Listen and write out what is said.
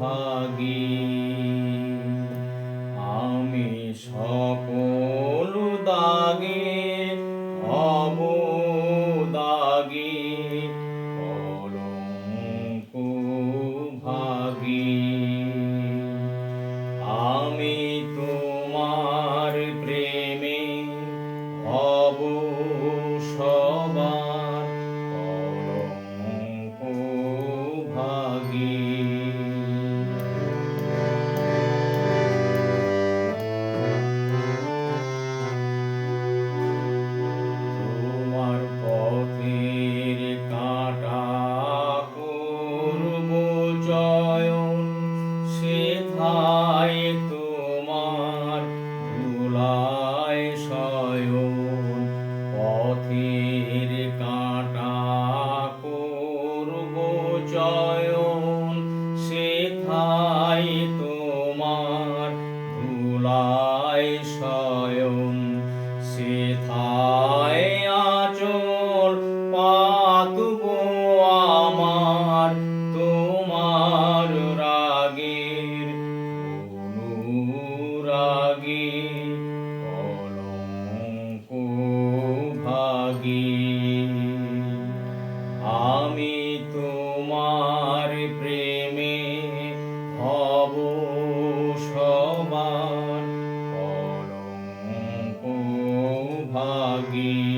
ভাগী 주자 লাগে আমি তোমার প্রেমে হব সবার কলঙ্ক ভাগে